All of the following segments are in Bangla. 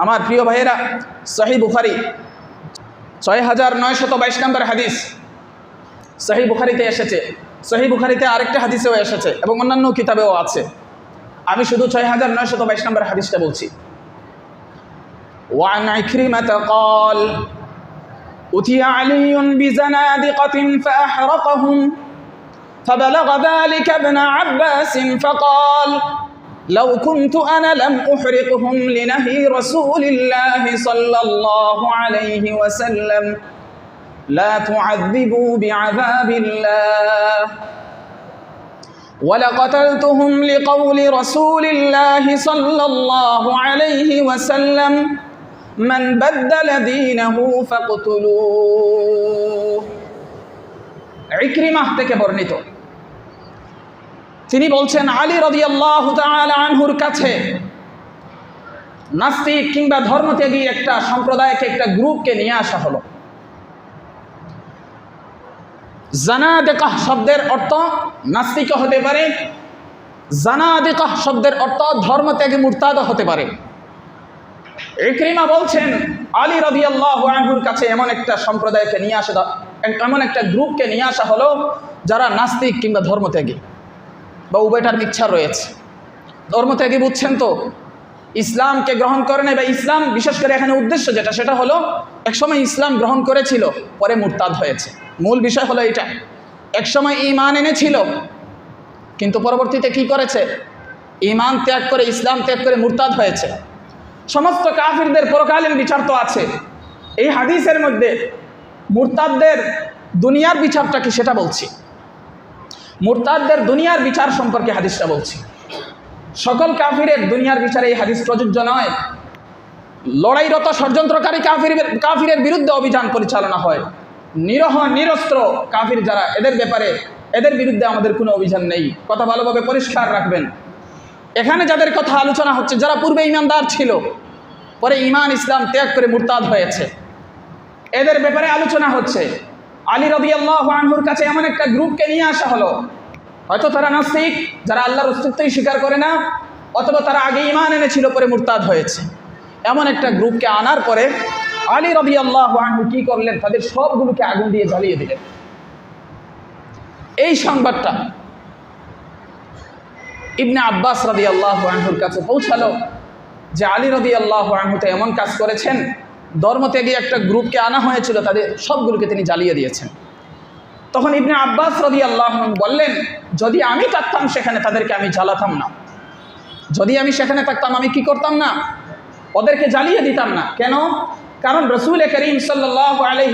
আমার প্রিয় ভাইয়েরা সহি বুখারি ছয় হাজার নয়শত বাইশ নম্বর হাদিস সহি বুখারিতে এসেছে সহি বুখারিতে আরেকটা হাদিসেও এসেছে এবং অন্যান্য কিতাবেও আছে আমি শুধু ছয় হাজার নয়শত বাইশ নম্বর হাদিসটা বলছি وعن عكرمة قال أتي علي بزنادقة فأحرقهم فبلغ ذلك ابن عباس فقال لو كنت أنا لم أحرقهم لنهي رسول الله صلى الله عليه وسلم لا تعذبوا بعذاب الله. ولقتلتهم لقول رسول الله صلى الله عليه وسلم من بدل دينه فاقتلوه. عكرمة تكبرنته তিনি বলছেন, আলী রদি আল্লাহ আনহুর কাছে নাস্তিক কিংবা ধর্মত্যাগী একটা সম্প্রদায়কে, একটা গ্রুপকে নিয়ে আসা হলো। জানাদেকাহ শব্দের অর্থ নাস্তিক হতে পারে, জানাদেকাহ শব্দের অর্থ ধর্মত্যাগী মুরতাদ হতে পারে। ইকরিমা বলছেন, আলী রবি আনহুর কাছে এমন একটা সম্প্রদায়কে নিয়ে আসা, এমন একটা গ্রুপকে নিয়ে আসা হলো যারা নাস্তিক কিংবা ধর্মত্যাগী। বা উভয়টার মিচ্ছা রয়েছে। ধর্মত্যাগী বুঝছেন তো? ইসলামকে গ্রহণ করে নাই বা ইসলাম, বিশেষ করে এখানে উদ্দেশ্য যেটা, সেটা হলো একসময় ইসলাম গ্রহণ করেছিল, পরে মুরতাদ হয়েছে। মূল বিষয় হলো এটা। একসময় ইমান এনেছিল, কিন্তু পরবর্তীতে কি করেছে? ইমান ত্যাগ করে, ইসলাম ত্যাগ করে মুরতাদ হয়েছে। সমস্ত কাফিরদের পরকালীন বিচার তো আছে। এই হাদিসের মধ্যে মুরতাদদের দুনিয়ার বিচারটা কি সেটা বলছি। মুরতাদদের দুনিয়ার বিচার সম্পর্কে হাদিসটা বলছি। সকল কাফিরের দুনিয়ার বিচারে এই হাদিস প্রযোজ্য নয়। লড়াইরত ষড়যন্ত্রকারী কাফির কাফিরের বিরুদ্ধে অভিযান পরিচালনা হয়। নিরহ, নিরস্ত্র কাফির যারা, এদের ব্যাপারে, এদের বিরুদ্ধে আমাদের কোনো অভিযান নেই। কথা ভালোভাবে পরিষ্কার রাখবেন। এখানে যাদের কথা আলোচনা হচ্ছে, যারা পূর্বে ইমানদার ছিল, পরে ইমান, ইসলাম ত্যাগ করে মুরতাদ হয়েছে। এদের ব্যাপারে আলোচনা হচ্ছে। আলী রবি আল্লাহ আনহুর কাছে এমন একটা গ্রুপকে নিয়ে আসা হলো। হয়তো তারা নাস্তিক, যারা আল্লাহর অস্তিত্বই স্বীকার করে না, অথবা তারা আগে ইমান এনেছিল পরে মুরতাদ হয়েছে। এমন একটা গ্রুপকে আনার পরে আলী রবি আল্লাহ আনহু কী করলেন? তাদের সবগুলোকে আগুন দিয়ে জ্বালিয়ে দিলেন। এই সংবাদটা ইবনে আব্বাস রবি আল্লাহ আনহুর কাছে পৌঁছালো যে আলী রবি আল্লাহ আনহুতে এমন কাজ করেছেন ধর্মত্যাগী একটা গ্রুপকে আনা হয়েছিল, তাদের সবগুলোকে তিনি জ্বালিয়ে দিয়েছেন। তখন ইবনে আব্বাস রদি আল্লাহ বললেন, যদি আমি থাকতাম সেখানে, তাদেরকে আমি জ্বালাতাম না। যদি আমি সেখানে থাকতাম, আমি কি করতাম না? ওদেরকে জ্বালিয়ে দিতাম না। কেন? কারণ রসুল করিম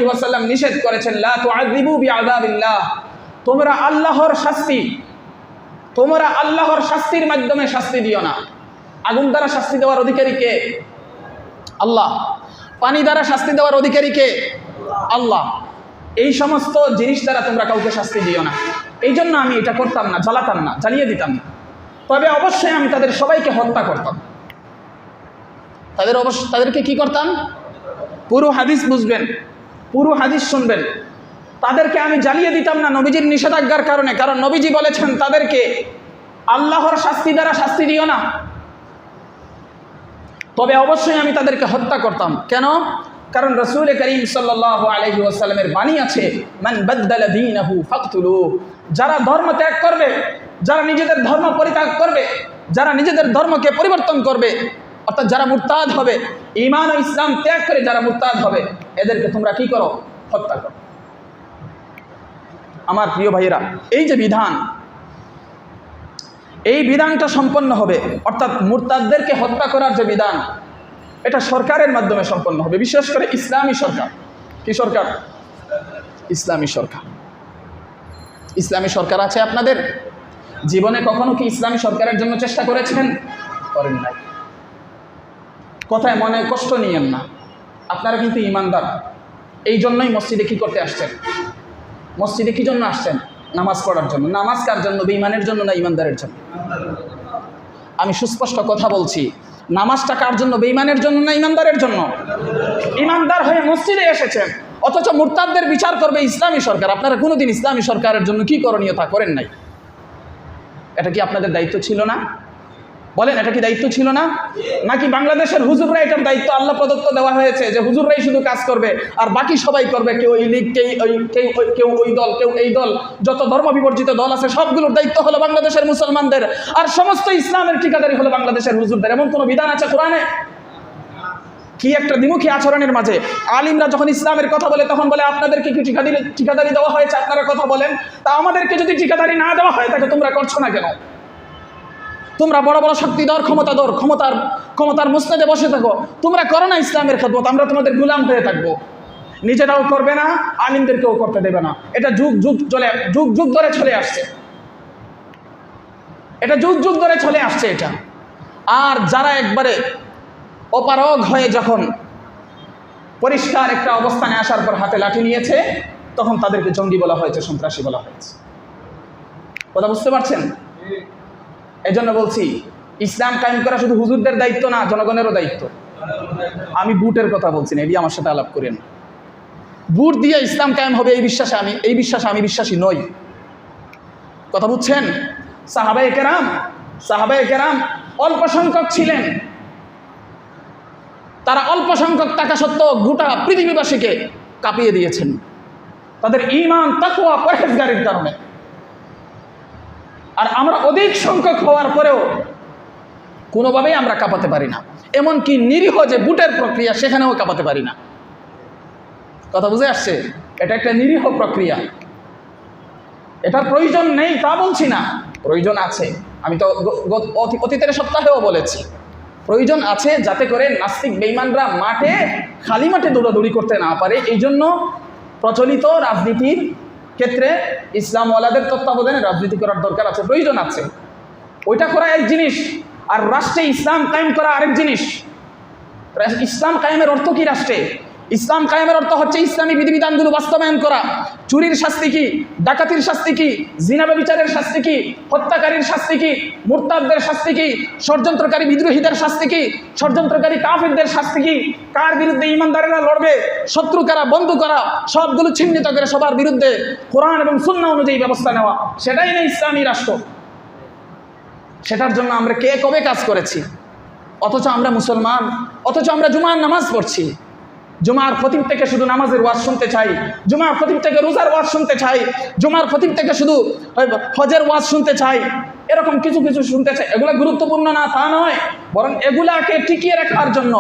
ওয়াসাল্লাম নিষেধ করেছেন তোমরা আল্লাহর শাস্তি, তোমরা আল্লাহর শাস্তির মাধ্যমে শাস্তি দিও না। আগুন দ্বারা শাস্তি দেওয়ার অধিকারী কে? আল্লাহ। পানি দ্বারা শাস্তি দেওয়ার অধিকারী কে? আল্লাহ। এই সমস্ত জিনিস দ্বারা তোমরা কাউকে শাস্তি দিও না। এই জন্য আমি এটা করতাম না, জ্বালাতাম না, জ্বালিয়ে দিতাম না। তবে অবশ্যই আমি তাদের সবাইকে হত্যা করতাম। তাদের অবশ্য, তাদেরকে কি করতাম? পুরো হাদিস বুঝবেন, পুরো হাদিস শুনবেন। তাদেরকে আমি জ্বালিয়ে দিতাম না নবীজির নিষেধাজ্ঞার কারণে, কারণ নবীজি বলেছেন তাদেরকে আল্লাহর শাস্তি দ্বারা শাস্তি দিও না। তবে অবশ্যই আমি তাদেরকে হত্যা করতাম। কেন? কারণ রসুল করিম সাল্লাহ আলহি ওয়াসাল্লামের বাণী আছে যারা ধর্ম ত্যাগ করবে, যারা নিজেদের ধর্ম পরিত্যাগ করবে, যারা নিজেদের ধর্মকে পরিবর্তন করবে, অর্থাৎ যারা মুরতাদ হবে ইমান ও ইসলাম ত্যাগ করে যারা মুরতাদ হবে, এদেরকে তোমরা কি করো? হত্যা করো। আমার প্রিয় ভাইয়েরা, এই যে বিধান এই বিধানটা সম্পন্ন হবে। অর্থাৎ মুরতাদদেরকে হত্যা করার যে বিধান, এটা সরকারের মাধ্যমে সম্পন্ন হবে। বিশেষ করে ইসলামী সরকার। কি সরকার? ইসলামী সরকার। ইসলামী সরকার আছে আপনাদের? জীবনে কখনো কি ইসলামী সরকারের জন্য চেষ্টা করেছেন? করেন নাই। কথায় মনে কষ্ট নিয়েন না। আপনারা কিন্তু ইমানদার। এই জন্যই মসজিদে কী করতে আসছেন? মসজিদে কী জন্য আসছেন? নামাজ পড়ার জন্য। নামাজ কার জন্য? বেইমানের জন্য না ইমানদারের জন্য? আমি সুস্পষ্ট কথা বলছি। নামাজটা কার জন্য? বেঈমানের জন্য না ইমানদারের জন্য? ইমানদার হয়ে মসজিদে এসেছেন। অথচ মুরতাদদের বিচার করবে ইসলামী সরকার। আপনারা কোনোদিন ইসলামী সরকারের জন্য কি করণীয় তা করেন নাই? এটা কি আপনাদের দায়িত্ব ছিল না? বলেন, এটা কি দায়িত্ব ছিল না? নাকি বাংলাদেশের হুজুররা এটার দায়িত্ব আল্লাহ প্রদত্ত দেওয়া হয়েছে যে হুজুররাই শুধু কাজ করবে আর বাকি সবাই করবে? কেউ এই লীগ, কেউ ওই কেউ কেউ ওই দল, কেউ এই দল। যত ধর্ম বিবর্জিত দল আছে, সবগুলোর দায়িত্ব হলো বাংলাদেশের মুসলমানদের। আর সমস্ত ইসলামের ঠিকাদারি হলো বাংলাদেশের হুজুরদের। এমন কোনো বিধান আছে কোরআনে? কি একটা দ্বিমুখী আচরণের মাঝে? আলিমরা যখন ইসলামের কথা বলে, তখন বলে, আপনাদেরকে কি ঠিকাদারি ঠিকাদারি দেওয়া হয়েছে? আপনারা কথা বলেন। তা আমাদেরকে যদি ঠিকাদারি না দেওয়া হয়, তাকে তোমরা করছ না কেন? তোমরা বড় বড় শক্তিধর, ক্ষমতাধর, ক্ষমতার ক্ষমতার মুস্তাদে বসে থাকো। তোমরা করো না ইসলামের খেদমত, আমরা তোমাদের গুলাম হয়ে থাকব। নিজেরাও করবে না, আলিমদেরকেও করতে দেবে না। এটা যুগ যুগ চলে, যুগ যুগ ধরে চলে আসছে। এটা যুগ যুগ ধরে চলে আসছে এটা। আর যারা একবারে অপারগ হয়ে যখন পরিষ্কার একটা অবস্থানে আসার পর হাতে লাঠি নিয়েছে, তখন তাদেরকে জঙ্গি বলা হয়েছে, সন্ত্রাসী বলা হয়েছে। কথা বুঝতে পারছেন? এই জন্য বলছি, ইসলাম কায়েম করা শুধু হুজুরদের দায়িত্ব না, জনগণেরও দায়িত্ব। আমি বুটের কথা বলছি না, এটি আমার সাথে আলাপ করেন। বুট দিয়ে ইসলাম কায়েম হবে, এই বিশ্বাসে আমি, এই বিশ্বাসে আমি বিশ্বাসী নই। কথা বুঝছেন? সাহাবাই কেরাম সাহাবাই কেরাম অল্প সংখ্যক ছিলেন। তারা অল্প সংখ্যক টাকা সত্ত্বেও গোটা পৃথিবীবাসীকে কাঁপিয়ে দিয়েছেন। তাদের ইমান তাকুয়া পরহেজগারির কারণে। আর আমরা অধিক সংখ্যক হওয়ার পরেও কোনোভাবেই আমরা কাঁপাতে পারি না। এমনকি নিরীহ যে বুটের প্রক্রিয়া, সেখানেও কাঁপাতে পারি না। কথা বুঝে আসছে? এটা একটা নিরীহ প্রক্রিয়া। এটার প্রয়োজন নেই তা বলছি না। প্রয়োজন আছে। আমি তো অতীতের সপ্তাহেও বলেছি। প্রয়োজন আছে যাতে করে নাস্তিক বেইমানরা মাঠে, খালি মাঠে দৌড়াদৌড়ি করতে না পারে। এই জন্য প্রচলিত রাজনীতির ক্ষেত্রে ইসলামওয়ালাদের তত্ত্বাবধানে রাজনীতি করার দরকার আছে, প্রয়োজন আছে। ওইটা করা এক জিনিস, আর রাষ্ট্রে ইসলাম কায়েম করা আরেক জিনিস। ইসলাম কায়েমের অর্থ কি রাষ্ট্রে? ইসলাম কায়েমের অর্থ হচ্ছে ইসলামী বিধিবিধানগুলো বাস্তবায়ন করা। চুরির শাস্তি কি? ডাকাতির শাস্তি কি? জিনাবে বিচারের শাস্তি কি? হত্যাকারীর শাস্তি কি? মুরতাদদের শাস্তি কি? ষড়যন্ত্রকারী বিদ্রোহীদের শাস্তি কি? ষড়যন্ত্রকারী কাফিরদের শাস্তি কি? কার বিরুদ্ধে ইমানদারেরা লড়বে? শত্রু কারা, বন্ধু করা? সবগুলো চিহ্নিত করে সবার বিরুদ্ধে কোরআন এবং শূন্য অনুযায়ী ব্যবস্থা নেওয়া। সেটাই না ইসলামী রাষ্ট্র। সেটার জন্য আমরা কে কবে কাজ করেছি? অথচ আমরা মুসলমান, অথচ আমরা জুমার নামাজ পড়ছি। জুমার খতিব থেকে শুধু নামাজের ওয়াজ শুনতে চাই, জুমার খতিব থেকে রোজার ওয়াজ শুনতে চাই, জুমার খতিব থেকে শুধু হজের ওয়াজ শুনতে চাই, এরকম কিছু কিছু শুনতে চাই, এগুলো গুরুত্বপূর্ণ না, তা নয়, বরং এগুলাকে টিকিয়ে রাখার জন্য,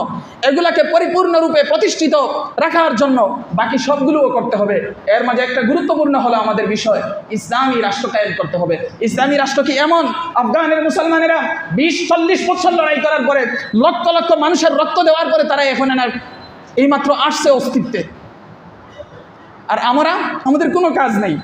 এগুলাকে পরিপূর্ণরূপে প্রতিষ্ঠিত রাখার জন্য বাকি সবগুলোও করতে হবে। এর মাঝে একটা গুরুত্বপূর্ণ হলো আমাদের বিষয়, ইসলামী রাষ্ট্র কায়েম করতে হবে। ইসলামী রাষ্ট্র কি এমন? আফগানের মুসলমানেরা বিশ, চল্লিশ বছর লড়াই করার পরে লক্ষ লক্ষ মানুষের রক্ত দেওয়ার পরে তারা এখন এনার এইমাত্র আসছে অস্তিত্বে। আর আমরা, আমাদের কোনো কাজ নেই।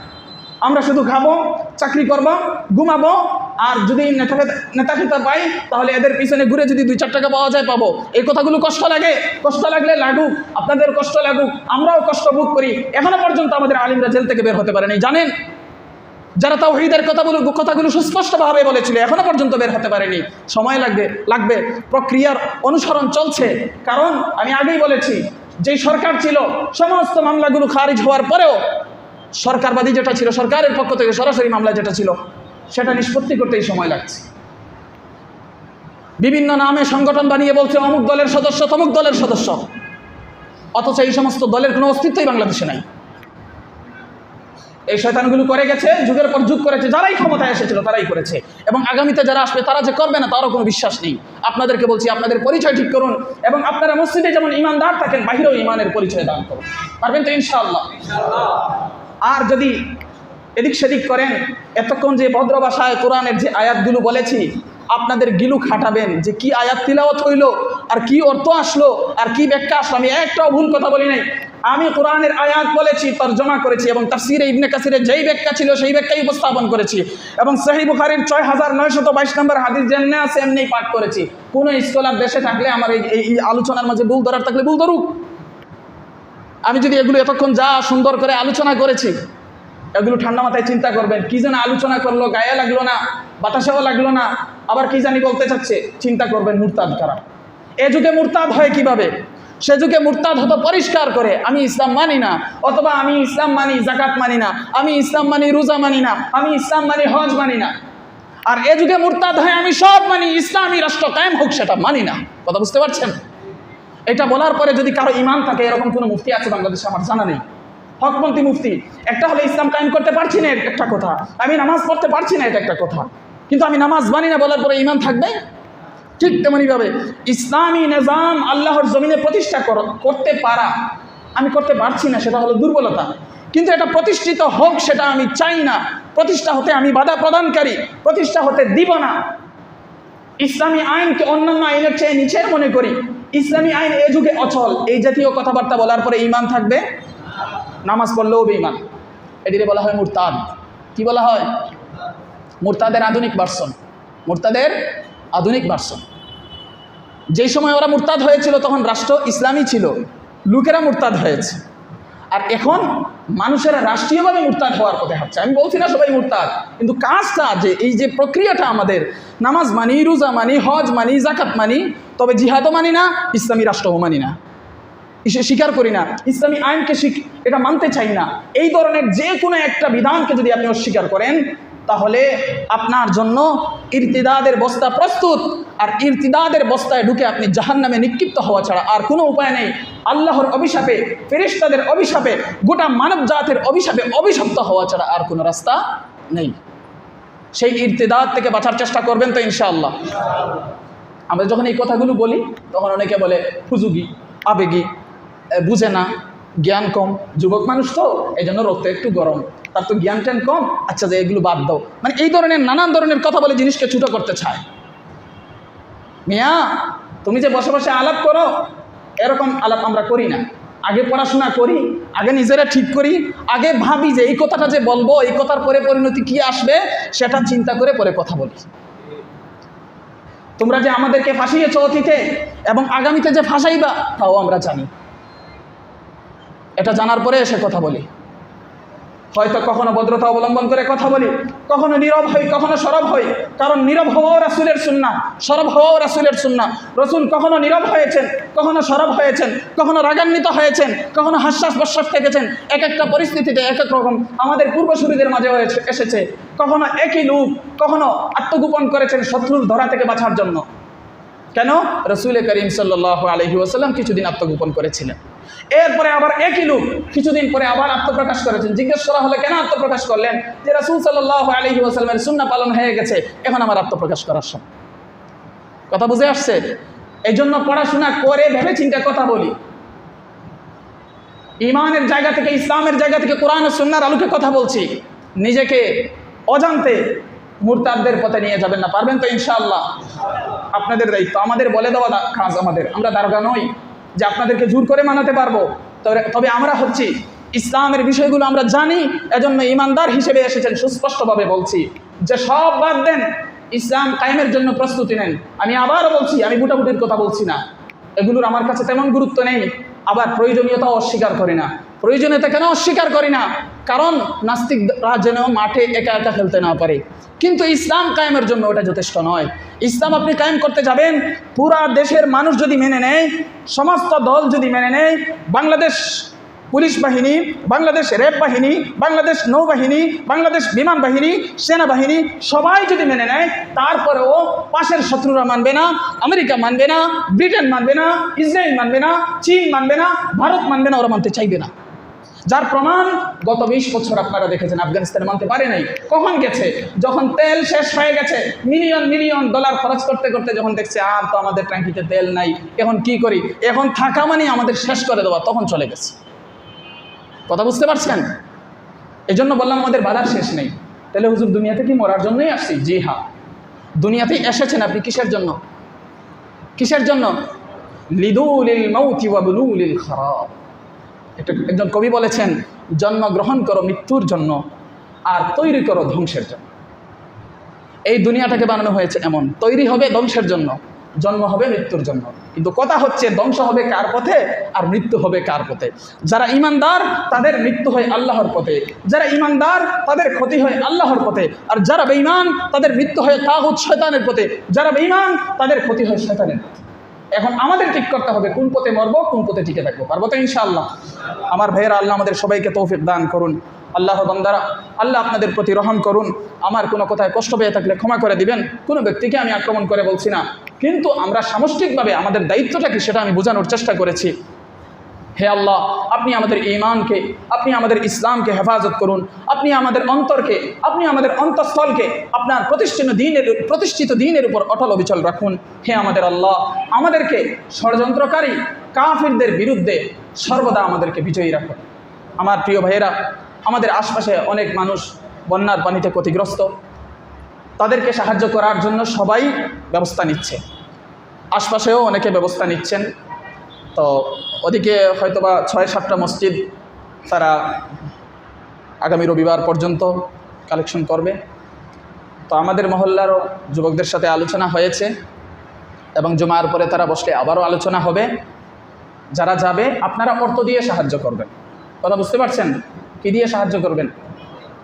আমরা শুধু খাব, চাকরি করব, ঘুমাবো, আর যদি নেতা নেতা খেতা পাই, তাহলে এদের পিছনে ঘুরে যদি দুই চার টাকা পাওয়া যায় পাবো। এই কথাগুলো কষ্ট লাগে। কষ্ট লাগলে লাগুক, আপনাদের কষ্ট লাগুক, আমরাও কষ্ট ভোগ করি। এখনও পর্যন্ত আমাদের আলিমরা জেল থেকে বের হতে পারেনি, জানেন? যারা তাও হৃদের কথাগুলো কথাগুলো সুস্পষ্টভাবে বলেছিল, এখনও পর্যন্ত বের হতে পারেনি। সময় লাগবে লাগবে। প্রক্রিয়ার অনুসরণ চলছে। কারণ আমি আগেই বলেছি যে সরকার ছিল, সমস্ত মামলাগুলো খারিজ হওয়ার পরেও সরকারবাদী যেটা ছিল, সরকারের পক্ষ থেকে সরাসরি মামলা যেটা ছিল, সেটা নিষ্পত্তি করতেই সময় লাগছে। বিভিন্ন নামে সংগঠন বানিয়ে বলছে, অমুক দলের সদস্য, তমুক দলের সদস্য। অথচ এই সমস্ত দলের কোনো অস্তিত্বই বাংলাদেশে নাই। এই শয়তানগুলো করে গেছে, যুগের পর যুগ করেছে, যারাই ক্ষমতায় এসেছিল তারাই করেছে। এবং আগামীতে যারা আসবে, তারা যে করবে না, তারও কোনো বিশ্বাস নেই। আপনাদেরকে বলছি, আপনাদের পরিচয় ঠিক করুন এবং আপনারা মসজিদে যেমন ইমানদার থাকেন, বাহিরেও ইমানের পরিচয় দান করুন। পারবেন তো ইনশাআল্লাহ? আর যদি এদিক সেদিক করেন, এতক্ষণ যে ভদ্র ভাষায় কোরআনের যে আয়াতগুলো বলেছি, আপনাদের গিলু খাটাবেন যে কি আয়াত তিলাওয়াত হইল, আর কি অর্থ আসলো, আর কি ব্যাখ্যা আসলো, আমি একটাও ভুল কথা বলি নাই। আমি কোরআনের আয়াত বলেছি, তর্জমা করেছি এবং তার তাফসিরে ইবনে কাসিরের যেই ব্যাখ্যা ছিল সেই ব্যাখ্যাই উপস্থাপন করেছি এবং সহি বুখারির ছয় হাজার নয়শত বাইশ নম্বর হাদিস যেমনি আছে এমনি পাঠ করেছি। কোনো স্কলার দেশে থাকলে আমার এই আলোচনার মাঝে ভুল ধরার থাকলে ভুল ধরুক। আমি যদি এগুলো এতক্ষণ যা সুন্দর করে আলোচনা করেছি, এগুলো ঠান্ডা মাথায় চিন্তা করবেন, কি যেন আলোচনা করল, গায়ে লাগল না, বাতাসেও লাগল না, আবার কি জানি বলতে চাচ্ছে, চিন্তা করবেন মুরতাদ কারা। এ যুগে মুরতাদ হয় কীভাবে? সে যুগে মুরতাদ হতো পরিষ্কার করে, আমি ইসলাম মানি না, অথবা আমি ইসলাম মানি, জাকাত মানি না, আমি ইসলাম মানি, রোজা মানি না, আমি ইসলাম মানি, হজ মানি না। আর এ যুগে মুরতাদ হয়ে আমি সব মানি, ইসলামী রাষ্ট্র কায়েম হোক, সেটা মানি না। কথা বুঝতে পারছেন? এটা বলার পরে যদি কারও ইমান থাকে, এরকম কোনো মুফতি আছে বাংলাদেশে, আমার জানা নেই। হকপন্থী মুফতি, একটা হলে ইসলাম কায়েম করতে পারছি না একটা কথা। আমি নামাজ পড়তে পারছি না, এটা একটা কথা। কিন্তু আমি নামাজ মানি না বলার পরে ইমান থাকবে? ঠিক তেমনইভাবে ইসলামী নিজাম আল্লাহর জমিনে প্রতিষ্ঠা কর- করতে পারা, আমি করতে পারছি না, সেটা হলো দুর্বলতা। কিন্তু এটা প্রতিষ্ঠিত হোক, সেটা আমি চাই না। প্রতিষ্ঠা হতে আমি বাধা প্রদানকারী, প্রতিষ্ঠা হতে দিব না। ইসলামী আইনকে অন্যান্য আইনের চেয়ে নিচের মনে করি। ইসলামী আইন এ যুগে অচল, এই জাতীয় কথাবার্তা বলার পরে ইমান থাকবে? নামাজ পড়লেও বেঈমান এটিকে বলা হয় মুরতাদ। কি বলা হয়? মুরতাদের আধুনিক ভার্সন মুরতাদের আধুনিক ভার্সন যেই সময় ওরা মুরতাদ হয়েছিল, তখন রাষ্ট্র ইসলামী ছিল। লোকেরা মুরতাদ হয়েছে। আর এখন মানুষেরা রাষ্ট্রীয়ভাবে মুরতাদ হওয়ার পথে হাঁটছে। আমি বলছি না সবাই মুরতাদ, কিন্তু কাজটা যে, এই যে প্রক্রিয়াটা আমাদের, নামাজ মানি, রোজা মানি, হজ মানি জাকাত মানি, তবে জিহাদও মানি না, ইসলামী রাষ্ট্রও মানি না। স্বীকার করি না, ইসলামী আইনকে এটা মানতে চাই না। এই ধরনের যে কোনো একটা বিধানকে যদি আপনি অস্বীকার করেন তাহলে আপনার জন্য ইর্তিদাদের বস্তা প্রস্তুত। আর ইর্তিদাদের বস্তায় ঢুকে আপনি জাহান নামে নিক্ষিপ্ত হওয়া ছাড়া আর কোনো উপায় নেই। আল্লাহর অভিশাপে ফেরিস্তাদের অভিশাপে, গোটা মানব জাতের অভিশাপে অভিশপ্ত হওয়া ছাড়া আর কোনো রাস্তা নেই। সেই ইরতিদাদ থেকে বাঁচার চেষ্টা করবেন তো ইনশাআল্লাহ। আমরা যখন এই কথাগুলো বলি, তখন অনেকে বলে ফুজুগি আবেগী বুঝে না, জ্ঞান কম। যুবক মানুষ তো এই জন্য রক্ত একটু গরম। তার তো জ্ঞান ট্যান কম। আচ্ছা যে এগুলো বাদ দাও। মানে এই ধরনের, নানান ধরনের কথা বলে জিনিসকে ছুটো করতে চায়। মিয়া, তুমি যে বসে বসে আলাপ করো, এরকম আলাপ আমরা করি না। আগে পড়াশোনা করি, আগে নিজেরা ঠিক করি, আগে ভাবি যে এই কথাটা যে বলব, এই কথার পরে পরিণতি কি আসবে, সেটা চিন্তা করে পরে কথা বলি। তোমরা যে আমাদেরকে ফাঁসিয়েছ অতীতে, এবং আগামীতে যে ফাঁসাইবা, তাও আমরা জানি। এটা জানার পরে এসে কথা বলি। হয়তো কখনো ভদ্রতা অবলম্বন করে কথা বলি, কখনো নীরব হই, কখনো সরব হই। কারণ নীরব হওয়াও রাসুলের সুন্না সরব হওয়াও রাসুলের সুন্না রসুল কখনো নীরব হয়েছেন, কখনো সরব হয়েছেন, কখনো রাগান্বিত হয়েছেন, কখনো হাস্যাস প্রশ্বাস থেকেছেন। এক একটা পরিস্থিতিতে এক এক রকম আমাদের পূর্বসূরীদের মাঝে হয়েছে, এসেছে। কখনো একই লোক কখনো আত্মগোপন করেছেন শত্রুর ধরা থেকে বাঁচার জন্য। কেন? রসুল করিম সাল্লাহ আলহি ওসাল্লাম কিছুদিন আত্মগোপন করেছিলেন। এরপরে আবার একই লোক কিছুদিন পরে আবার আত্মপ্রকাশ করেছেন। জিজ্ঞেস করা হলে, কেন আত্মপ্রকাশ করলেন? যে রসুল সাল্লাহ আলহি ওসাল্লামের সুন্না পালন হয়ে গেছে, এখন আমার আত্মপ্রকাশ করার সময়। কথা বুঝে আসছে? এই জন্য পড়াশোনা করে ভেবে চিন্তা কথা বলি। ইমানের জায়গা থেকে, ইসলামের জায়গা থেকে কোরআন সুন্নার আলোকে কথা বলছি। নিজেকে অজান্তে মুরতাদদের পথে নিয়ে যাবেন না। পারবেন তো ইনশাআল্লাহ? আপনাদের দায়িত্ব, আমাদের বলে দেওয়া কাজ আমাদের। আমরা দারোগা নই। যে আপনাদেরকে জোর করে মানাতে পারব। তবে তবে আমরা হচ্ছি, ইসলামের বিষয়গুলো আমরা জানি, এজন্য ইমানদার হিসেবে এসেছেন, সুস্পষ্টভাবে বলছি। যে সব বাদ দেন, ইসলাম কায়েমের জন্য প্রস্তুতি নেন। আমি আবারও বলছি, আমি বুটাবুটির কথা বলছি না। এগুলোর আমার কাছে তেমন গুরুত্ব নেই। আবার প্রয়োজনীয়তা অস্বীকার করি না। প্রয়োজনীয়তা কেন অস্বীকার করি না। কারণ নাস্তিকরা যেন মাঠে একা একা খেলতে না পারে। কিন্তু ইসলাম কায়েমের জন্য ওটা যথেষ্ট নয়। ইসলাম আপনি কায়েম করতে যাবেন, পুরা দেশের মানুষ যদি মেনে নেয়, সমস্ত দল যদি মেনে নেয়, বাংলাদেশ পুলিশ বাহিনী, বাংলাদেশ র্যাব বাহিনী, বাংলাদেশ নৌবাহিনী বাংলাদেশ বিমান বাহিনী সেনাবাহিনী সবাই যদি মেনে নেয়, তারপরেও পাশের শত্রুরা মানবে না, আমেরিকা মানবে না, ব্রিটেন মানবে না, ইসরায়েল মানবে না, চীন মানবে না, ভারত মানবে না, ওরা মানতে চাইবে না। যার প্রমাণ গত বিশ বছর আপনারা দেখেছেন আফগানিস্তানে মানতে পারে নাই। কখন গেছে? যখন তেল শেষ হয়ে গেছে মিলিয়ন মিলিয়ন ডলার খরচ করতে করতে যখন দেখছে, আর তো আমাদের ট্যাঙ্কিতে তেল নাই, এখন কি করি? এখন থাকা মানে আমাদের শেষ করে দেওয়া, তখন চলে গেছে। কথা বুঝতে পারছেন? জন্য বললাম আমাদের বাধার শেষ নেই। তাহলে হুজুর, দুনিয়াতে কি মরার জন্যই আসছি? জি হ্যাঁ দুনিয়াতেই এসেছেন আপনি কিসের জন্য? কিসের জন্য? খারাপ একজন কবি বলেছেন জন্মগ্রহণ করো মৃত্যুর জন্য আর তৈরি করো ধ্বংসের জন্য। এই দুনিয়াটাকে বানানো হয়েছে এমন। তৈরি হবে ধ্বংসের জন্য। জন্ম হবে, মৃত্যুর জন্য কিন্তু কথা হচ্ছে, ধ্বংস হবে কার পথে আর মৃত্যু হবে কার পথে? যারা ইমানদার, তাদের মৃত্যু হয় আল্লাহর পথে। যারা ইমানদার, তাদের ক্ষতি হয় আল্লাহর পথে। আর যারা বেঈমান, তাদের মৃত্যু হয় তাহুদ শয়তানের পথে। যারা বেঈমান, তাদের ক্ষতি হয় শয়তানের পথে। এখন আমাদের ঠিক করতে হবে, কোন পথে মরবো, কোন পথে টিকে থাকব। পারব তো ইনশাআল্লাহ। আমার ভাইয়েরা, আল্লাহ আমাদের সবাইকে তৌফিক দান করুন। আল্লাহ বন্দারা আল্লাহ আপনাদের প্রতি রহম করুন। আমার কোনো কথায় কষ্ট পেয়ে থাকলে ক্ষমা করে দিবেন। কোনো ব্যক্তিকে আমি আক্রমণ করে বলছি না। কিন্তু আমরা সামষ্টিকভাবে আমাদের দায়িত্বটা কি সেটা আমি বোঝানোর চেষ্টা করেছি। হে আল্লাহ, আপনি আমাদের ইমানকে আপনি আমাদের ইসলামকে হেফাজত করুন। আপনি আমাদের অন্তরকে, আপনি আমাদের অন্তঃস্থলকে, আপনার প্রতিষ্ঠিত দিনের প্রতিষ্ঠিত দিনের উপর অটল অবিচল রাখুন। হে আমাদের আল্লাহ, আমাদেরকে ষড়যন্ত্রকারী কাফিরদের বিরুদ্ধে সর্বদা আমাদেরকে বিজয়ী রাখুন। আমার প্রিয় ভাইয়েরা আমাদের আশপাশে অনেক মানুষ বন্যার পানিতে ক্ষতিগ্রস্ত। তাদেরকে সাহায্য করার জন্য সবাই ব্যবস্থা নিচ্ছে। আশপাশেও অনেকে ব্যবস্থা নিচ্ছেন। তো ওদিকে হয়তোবা ছয় সাতটা মসজিদ তারা আগামী রবিবার পর্যন্ত কালেকশন করবে। তো আমাদের মহল্লারও যুবকদের সাথে আলোচনা হয়েছে এবং জমার পরে তারা বসলে আবারও আলোচনা হবে। যারা যাবে, আপনারা অর্থ দিয়ে সাহায্য করবেন। কথা বুঝতে পারছেন? কি দিয়ে সাহায্য করবেন?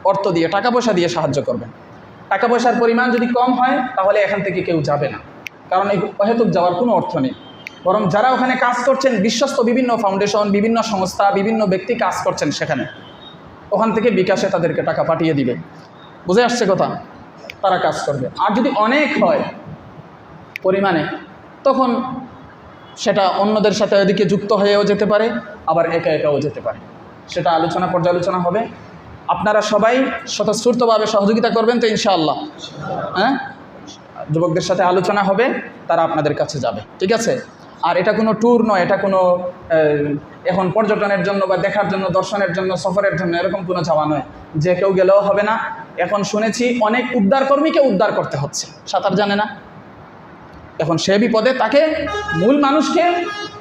অর্থ দিয়ে টাকা পয়সা দিয়ে সাহায্য করবেন। টাকা পয়সার পরিমাণ যদি কম হয়, তাহলে এখান থেকে কেউ যাবে না। কারণ এই অহেতুক যাওয়ার কোনো অর্থ নেই। বরং যারা ওখানে কাজ করছেন, বিশ্বস্ত বিভিন্ন ফাউন্ডেশন বিভিন্ন সংস্থা, বিভিন্ন ব্যক্তি কাজ করছেন সেখানে, ওখান থেকে বিকাশে তাদেরকে টাকা পাঠিয়ে দিবে। বুঝে আসছে কথা? তারা কাজ করবে। আর যদি অনেক হয় পরিমাণে, তখন সেটা অন্যদের সাথে ওদিকে যুক্ত হয়েও যেতে পারে, আবার একা একাও যেতে পারে। সেটা আলোচনা, পর্যালোচনা হবে। আপনারা সবাই স্বতঃস্ফূর্তভাবে সহযোগিতা করবেন তো ইনশাআল্লাহ। হ্যাঁ? যুবকদের সাথে আলোচনা হবে, তারা আপনাদের কাছে যাবে। ঠিক আছে? আর এটা কোনো ট্যুর নয়, এটা কোনো এখন পর্যটনের জন্য বা দেখার জন্য, দর্শনের জন্য, সফরের জন্য এরকম কোনো যাওয়া নয়। যে কেউ গেলেও হবে না। এখন শুনেছি অনেক উদ্ধার কর্মীকে উদ্ধার করতে হচ্ছে। সাঁতার জানে না। এখন সে বিপদে তাকে মূল মানুষকে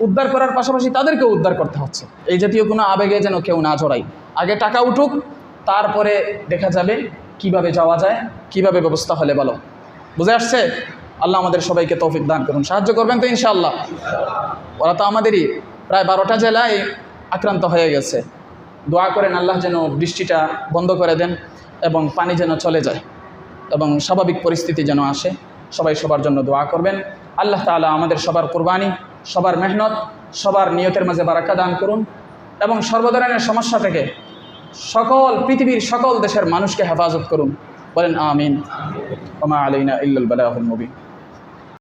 উদ্ধার করার পাশাপাশি তাদেরকে উদ্ধার করতে হচ্ছে। এই জাতীয় কোনো আবেগে যেন কেউ না জড়াই আগে টাকা উঠুক, তারপরে দেখা যাবে কীভাবে যাওয়া যায়, কীভাবে ব্যবস্থা হলে বলো বুঝে আসছে? আল্লাহ আমাদের সবাইকে তৌফিক দান করুন। সাহায্য করবেন তো ইনশাআল্লাহ। ওরা তো আমাদেরই। প্রায় বারোটা জেলায় আক্রান্ত হয়ে গেছে। দোয়া করেন আল্লাহ যেন বৃষ্টিটা বন্ধ করে দেন এবং পানি যেন চলে যায় এবং স্বাভাবিক পরিস্থিতি যেন আসে। সবাই সবার জন্য দোয়া করবেন। আল্লাহ তালা আমাদের সবার কোরবানি, সবার মেহনত, সবার নিয়তের মাঝে বারাক্কা দান করুন এবং সর্বধরনের সমস্যা থেকে সকল পৃথিবীর সকল দেশের মানুষকে হেফাজত করুন। বলেন আমিন। ওমা আলাইনা ইল্লাল বালাহুল মুবিন।